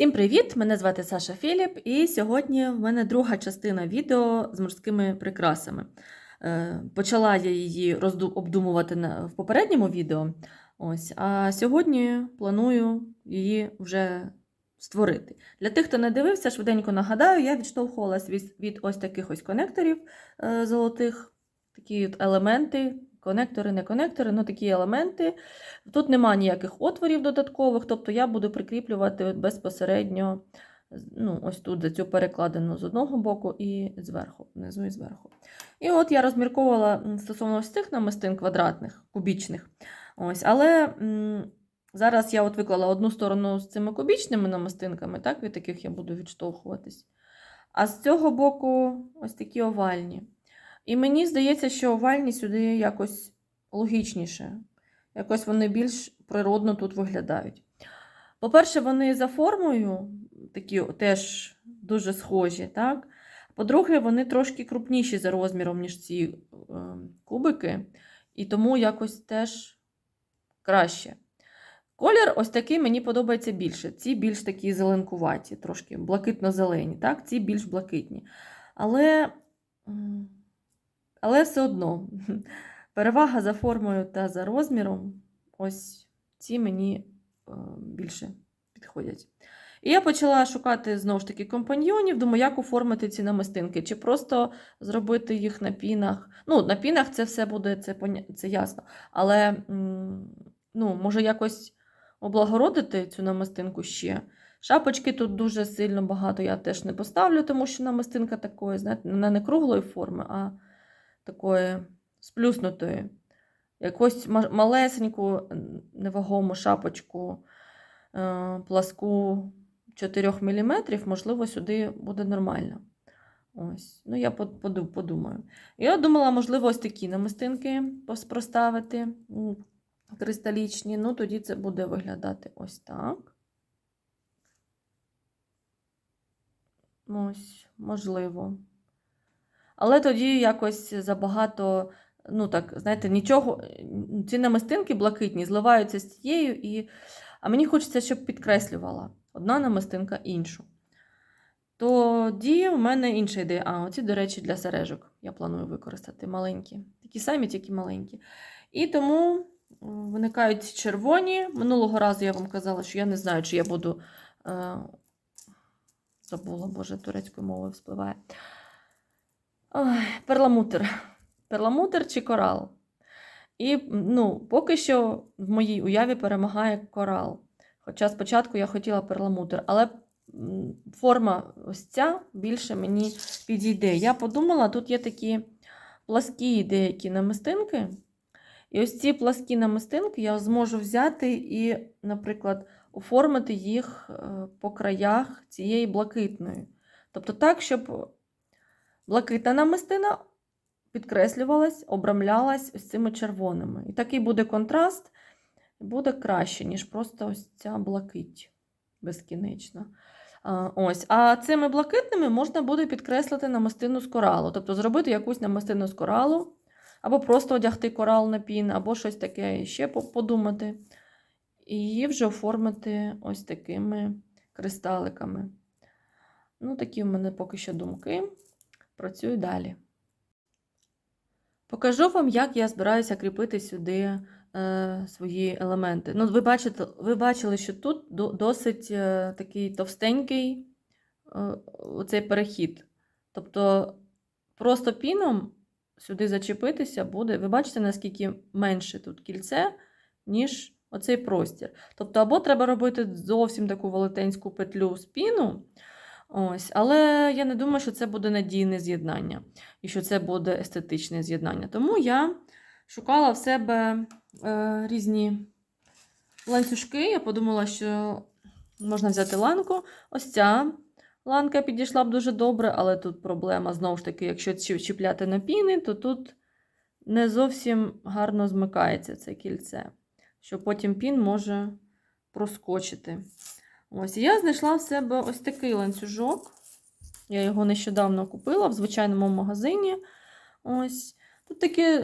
Всім привіт! Мене звати Саша Філіп, і сьогодні в мене друга частина відео з морськими прикрасами. Е, Почала я її обдумувати в попередньому відео, ось, а сьогодні планую її вже створити. Для тих, хто не дивився, швиденько нагадаю, я відштовхувалась від, від ось таких ось конекторів е, золотих, такі от елементи. Конектори, не конектори, ну такі елементи. Тут нема ніяких отворів додаткових, тобто я буду прикріплювати безпосередньо ну, ось тут за цю перекладину з одного боку і зверху, внизу і зверху. І от я розмірковувала стосовно ось цих намистин квадратних, кубічних. Ось, але м, зараз я от виклала одну сторону з цими кубічними намистинками, так, від яких я буду відштовхуватись. А з цього боку ось такі овальні. І мені здається, що овальні сюди якось логічніше. Якось вони більш природно тут виглядають. По-перше, вони за формою такі теж дуже схожі. так? По-друге, вони трошки крупніші за розміром, ніж ці е, кубики, і тому якось теж краще. Колір ось такий мені подобається більше. Ці більш такі зеленкуваті, трошки блакитно-зелені, так? ці більш блакитні. Але, але все одно перевага за формою та за розміром, ось ці мені е, більше підходять. І я почала шукати знову ж таки компаньйонів, думаю, як оформити ці намистинки, чи просто зробити їх на пінах. Ну, на пінах це все буде, це, це ясно. Але ну, може якось облагородити цю намистинку ще. Шапочки тут дуже сильно багато я теж не поставлю, тому що намистинка такої, знаєте, не круглої форми, а такої сплюснутої. Якусь малесеньку невагому шапочку е, пласку 4 мм, можливо, сюди буде нормально. Ось. Ну, я подумаю. Я думала, можливо, ось такі намистинки проставити кристалічні. Ну, тоді це буде виглядати ось так. Ось, можливо. Але тоді якось забагато, ну так, знаєте, нічого. Ці намистинки блакитні зливаються з тією, і... а мені хочеться, щоб підкреслювала одна намистинка іншу. Тоді в мене інша ідея. А, оці, до речі, для сережок я планую використати маленькі. Такі самі, тільки маленькі. І тому виникають ці червоні. Минулого разу я вам казала, що я не знаю, чи я буду. Е... Забула, боже, турецькою мовою вспливає. Ой, перламутр. Перламутр чи корал. І ну, поки що в моїй уяві перемагає корал. Хоча спочатку я хотіла перламутр, але форма ось ця більше мені підійде. Я подумала, тут є такі пласкі деякі намистинки. І ось ці пласкі намистинки я зможу взяти і, наприклад, оформити їх е, по краях цієї блакитної. Тобто так, щоб блакитна намистина підкреслювалась, обрамлялась ось цими червоними. І такий буде контраст, буде краще, ніж просто ось ця блакить безкінечна. Ось. а цими блакитними можна буде підкреслити намистину з коралу, тобто зробити якусь намистину з коралу, або просто одягти корал на пін, або щось таке ще подумати. І її вже оформити ось такими кристаликами. Ну, такі в мене поки що думки. Працюю далі. Покажу вам, як я збираюся кріпити сюди е, свої елементи. Ну, ви, бачите, ви бачили, що тут досить е, такий товстенький е, оцей перехід. Тобто, просто піном сюди зачепитися буде. Ви бачите, наскільки менше тут кільце, ніж оцей простір. Тобто, або треба робити зовсім таку велетенську петлю з піну. Ось, але я не думаю, що це буде надійне з'єднання і що це буде естетичне з'єднання. Тому я шукала в себе е, різні ланцюжки. Я подумала, що можна взяти ланку. Ось ця ланка підійшла б дуже добре, але тут проблема знову ж таки, якщо чіпляти на піни, то тут не зовсім гарно змикається це кільце, що потім пін може проскочити. Ось, я знайшла в себе ось такий ланцюжок. Я його нещодавно купила в звичайному магазині. Ось. Тут такі,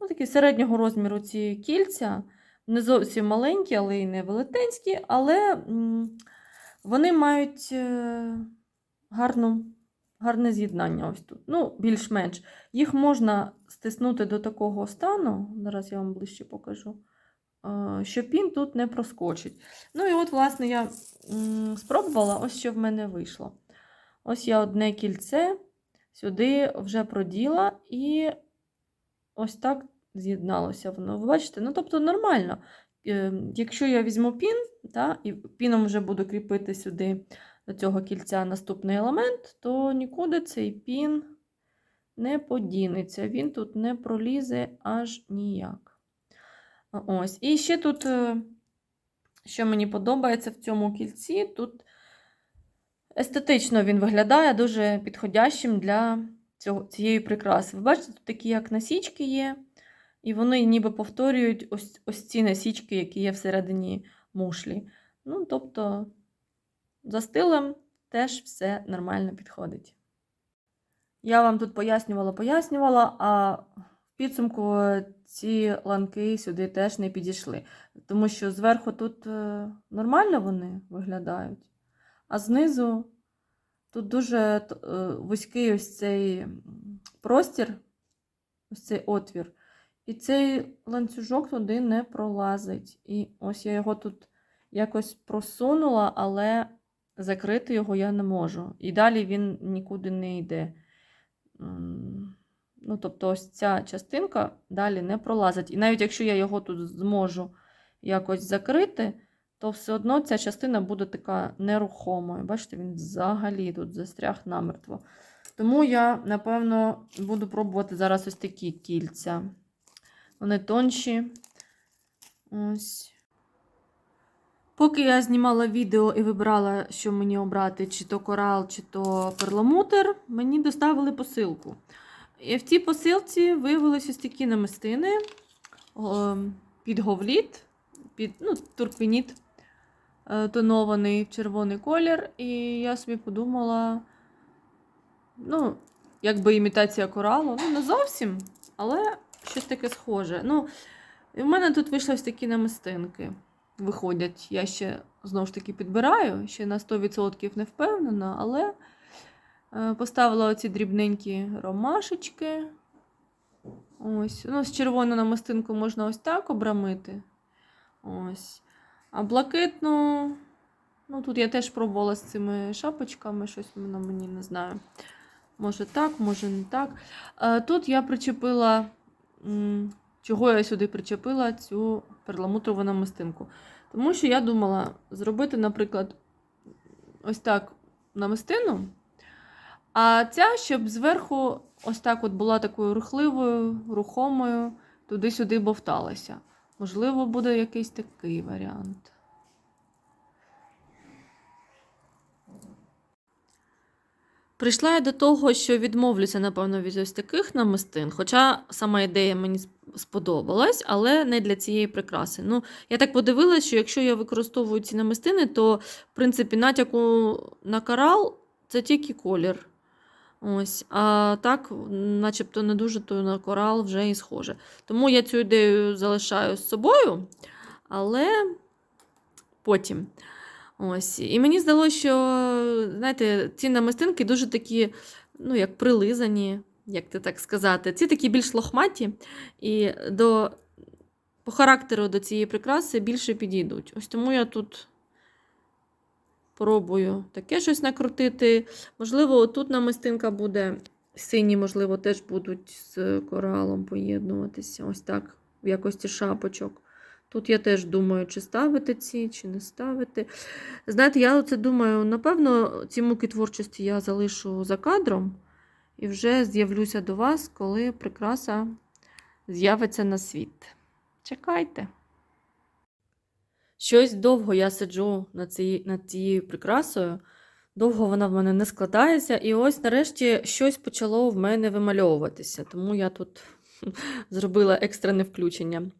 ну, такі середнього розміру ці кільця. Не зовсім маленькі, але й не велетенські. Але Вони мають е, гарну, гарне з'єднання ось тут. Ну, більш-менш. Їх можна стиснути до такого стану, зараз я вам ближче покажу, е, що пін тут не проскочить. Ну і от, власне, я спробувала, ось що в мене вийшло. Ось я одне кільце сюди вже проділа, і ось так з'єдналося воно. Ви бачите? Ну, тобто нормально. Е, Якщо я візьму пін, та, і піном вже буду кріпити сюди до цього кільця наступний елемент, то нікуди цей пін не подінеться. Він тут не пролізе аж ніяк. Ось. І ще тут, е, що мені подобається в цьому кільці, тут естетично він виглядає дуже підходящим для цього, цієї прикраси. Ви бачите, тут такі як насічки є, і вони ніби повторюють ось, ось ці насічки, які є всередині мушлі. Ну, тобто, за стилем теж все нормально підходить. Я вам тут пояснювала, пояснювала, а підсумку ці ланки сюди теж не підійшли. Тому що зверху тут е, нормально вони виглядають, а знизу тут дуже е, вузький ось цей простір, ось цей отвір. І цей ланцюжок туди не пролазить. І ось я його тут якось просунула, але закрити його я не можу. І далі він нікуди не йде. Ну, тобто, ось ця частинка далі не пролазить. І навіть якщо я його тут зможу якось закрити, то все одно ця частина буде така нерухомою. Bачите, він взагалі тут застряг намертво. Тому я, напевно, буду пробувати зараз ось такі кільця. Вони тонші. Ось. Поки я знімала відео і вибирала, що мені обрати, чи то корал, чи то перламутр, мені доставили посилку. І в цій посилці виявилися ось такі намистини під говліт, під ну, турквініт е, тонований в червоний колір. І я собі подумала, ну, якби імітація коралу. Ну, не зовсім, але щось таке схоже. Ну, і в мене тут вийшли ось такі намистинки. Виходять, я ще знову ж таки підбираю, ще на 100% не впевнена, але поставила оці дрібненькі ромашечки. Ось. Ну, з червону намистинку можна ось так обрамити. Ось. А блакитну, ну тут я теж пробувала з цими шапочками, щось воно мені не знаю. Може так, може не так. Е, Тут я причепила, чого я сюди причепила цю перламутрову намистинку. Тому що я думала зробити, наприклад, ось так намистину, а ця, щоб зверху ось так от була такою рухливою, рухомою, туди-сюди бовталася. Можливо, буде якийсь такий варіант. Прийшла я до того, що відмовлюся, напевно, від ось таких намистин. Хоча сама ідея мені сподобалась, але не для цієї прикраси. Ну, я так подивилася, що якщо я використовую ці намистини, то, в принципі, натяку на корал це тільки колір. Ось, а так, начебто, не дуже то на корал вже і схоже. Тому я цю ідею залишаю з собою, але потім. Ось. І мені здалося, що знаєте, ці намистинки дуже такі, ну, як прилизані, як ти так сказати. Ці такі більш лохматі, і до, по характеру до цієї прикраси більше підійдуть. Ось тому я тут пробую таке щось накрутити. Можливо, тут намистинка буде сині, можливо, теж будуть з коралом поєднуватися. Ось так, в якості шапочок. Тут я теж думаю, чи ставити ці, чи не ставити. Знаєте, я оце думаю, напевно, ці муки творчості я залишу за кадром і вже з'явлюся до вас, коли прикраса з'явиться на світ. Чекайте. Щось довго я сиджу над, цією, над цією прикрасою. Довго вона в мене не складається, і ось нарешті щось почало в мене вимальовуватися. Тому я тут зробила екстрене включення.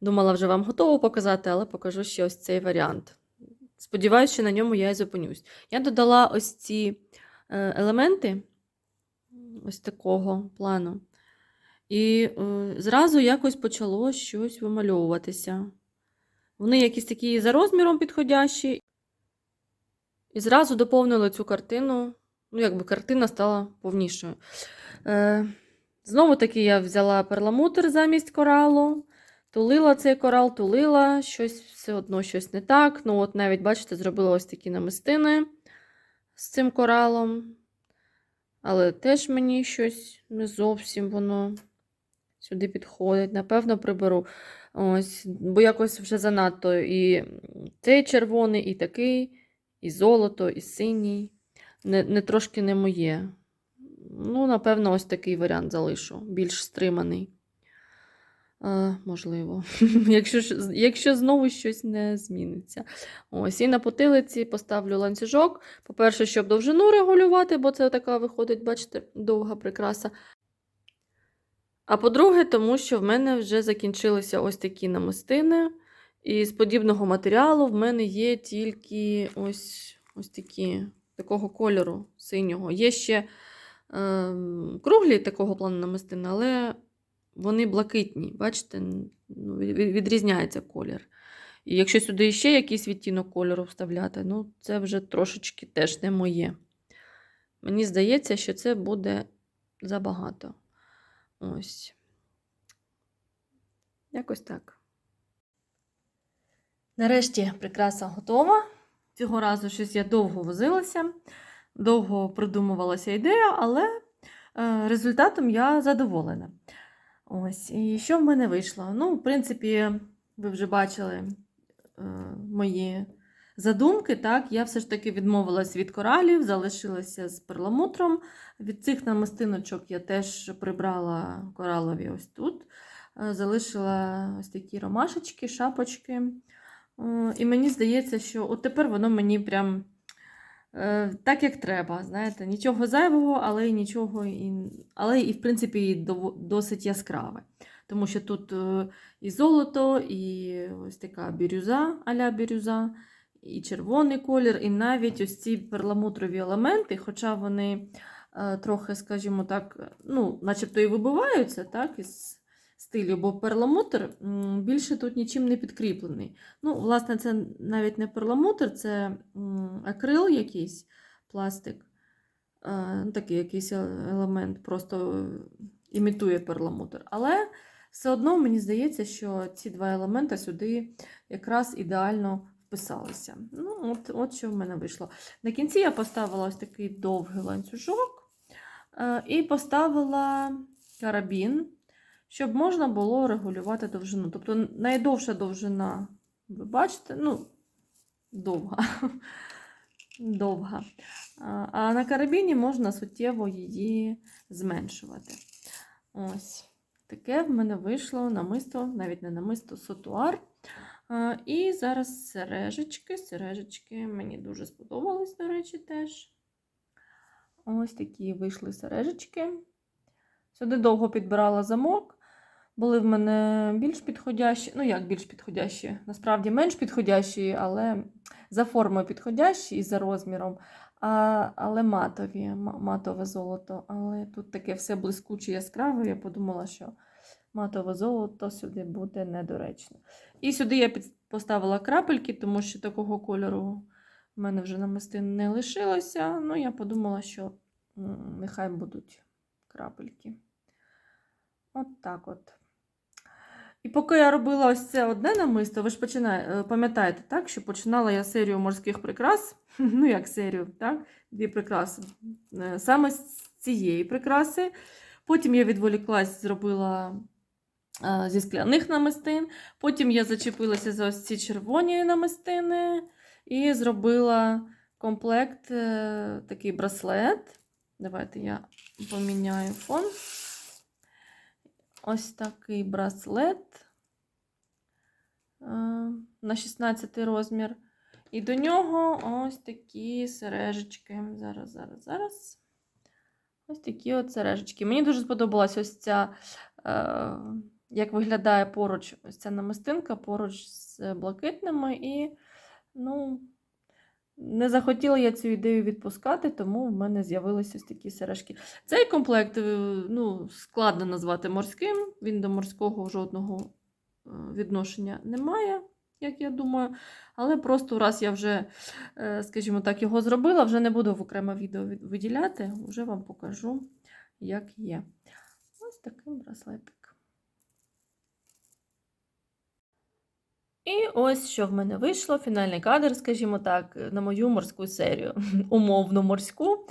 Думала вже вам готово показати, але покажу ще ось цей варіант. Сподіваюсь, що на ньому я і зупинюсь. Я додала ось ці е, елементи ось такого плану. І е, зразу якось почало щось вимальовуватися. Вони якісь такі за розміром підходящі. І зразу доповнили цю картину. Ну, якби картина стала повнішою. Е, знову таки я взяла перламутр замість коралу, тулила цей корал, тулила, щось все одно щось не так. Ну, от навіть, бачите, зробила ось такі намистини з цим коралом. Але теж мені щось не зовсім воно сюди підходить. Напевно, приберу. Ось, бо якось вже занадто і цей червоний, і такий, і золото, і синій. Не, не трошки не моє. Ну, напевно, ось такий варіант залишу, більш стриманий. Е, можливо, якщо, якщо знову щось не зміниться. Ось, і на потилиці поставлю ланцюжок. По-перше, щоб довжину регулювати, бо це така виходить, бачите, довга прикраса. А по-друге, тому що в мене вже закінчилися ось такі намистини. І з подібного матеріалу в мене є тільки ось, ось такі такого кольору синього. Є ще ем, круглі такого плану намистини, але вони блакитні. Бачите, ну, від- від- відрізняється колір. І якщо сюди ще якийсь відтінок кольору вставляти, ну це вже трошечки теж не моє. Мені здається, що це буде забагато. Ось. Якось так. Нарешті прикраса готова. Цього разу щось я довго возилася, довго придумувалася ідея, але е, результатом я задоволена. Ось, і що в мене вийшло? Ну, в принципі, ви вже бачили е, мої задумки. Так, я все ж таки відмовилась від коралів, залишилася з перламутром. Від цих намистиночок я теж прибрала коралові ось тут. Е, Залишила ось такі ромашечки, шапочки. Е, І мені здається, що от тепер воно мені прям е, так, як треба. Знаєте, нічого зайвого, але нічого, і, але і, в принципі, досить яскраве. Тому що тут і золото, і ось така бірюза, аля бірюза, і червоний колір, і навіть ось ці перламутрові елементи, хоча вони е, трохи, скажімо так, ну, начебто і вибиваються так, із стилю, бо перламутр більше тут нічим не підкріплений. Ну, власне, це навіть не перламутр, це акрил якийсь пластик. Е, ну, Такий якийсь е- елемент, просто імітує перламутр. Але все одно мені здається, що ці два елементи сюди якраз ідеально вписалися. Ну, от, от що в мене вийшло. На кінці я поставила ось такий довгий ланцюжок е, і поставила карабін, щоб можна було регулювати довжину. Тобто найдовша довжина, ви бачите, ну, довга. довга. А на карабіні можна суттєво її зменшувати. Ось. Таке в мене вийшло намисто, навіть не намисто, сотуар. І зараз сережечки. Сережечки мені дуже сподобались, до речі, теж. Ось такі вийшли сережечки. Сюди довго підбирала замок. Були в мене більш підходящі, ну як більш підходящі, насправді менш підходящі, але за формою підходящі і за розміром, а, але матові, матове золото. Але тут таке все блискуче яскраве. Я подумала, що матове золото сюди буде недоречно. І сюди я поставила крапельки, тому що такого кольору в мене вже намистин не лишилося. Ну, я подумала, що нехай будуть крапельки. От так от. І поки я робила ось це одне намисто, ви ж починає- е, пам'ятаєте, так, що починала я серію морських прикрас, ну як серію, так, дві прикраси. Е, Саме з цієї прикраси. Потім я відволіклась, зробила зі скляних намистин. Потім я зачепилася за ось ці червоні намистини і зробила комплект, е, такий браслет. Давайте я поміняю фон. Ось такий браслет е, на 16 розмір. І до нього ось такі сережечки. Зараз, зараз, зараз. Ось такі от сережечки. Мені дуже сподобалась ось ця, е, як виглядає поруч ось ця намистинка поруч з блакитними. І, ну, не захотіла я цю ідею відпускати, тому в мене з'явилися ось такі сережки. Цей комплект е, ну, складно назвати морським, він до морського жодного е, відношення не має. як я думаю. Але просто раз я вже, е, скажімо так, його зробила, вже не буду в окреме відео виділяти, вже вам покажу, як є. Ось такий браслетик. І ось що в мене вийшло. Фінальний кадр, скажімо так, на мою морську серію. Умовно морську.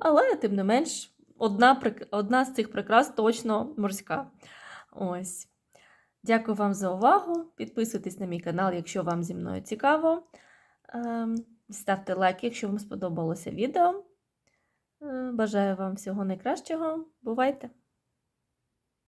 Але, тим не менш, одна, одна з цих прикрас точно морська. Ось. Дякую вам за увагу. Підписуйтесь на мій канал, якщо вам зі мною цікаво. Ем, Ставте лайк, якщо вам сподобалося відео. Е, Бажаю вам всього найкращого. Бувайте!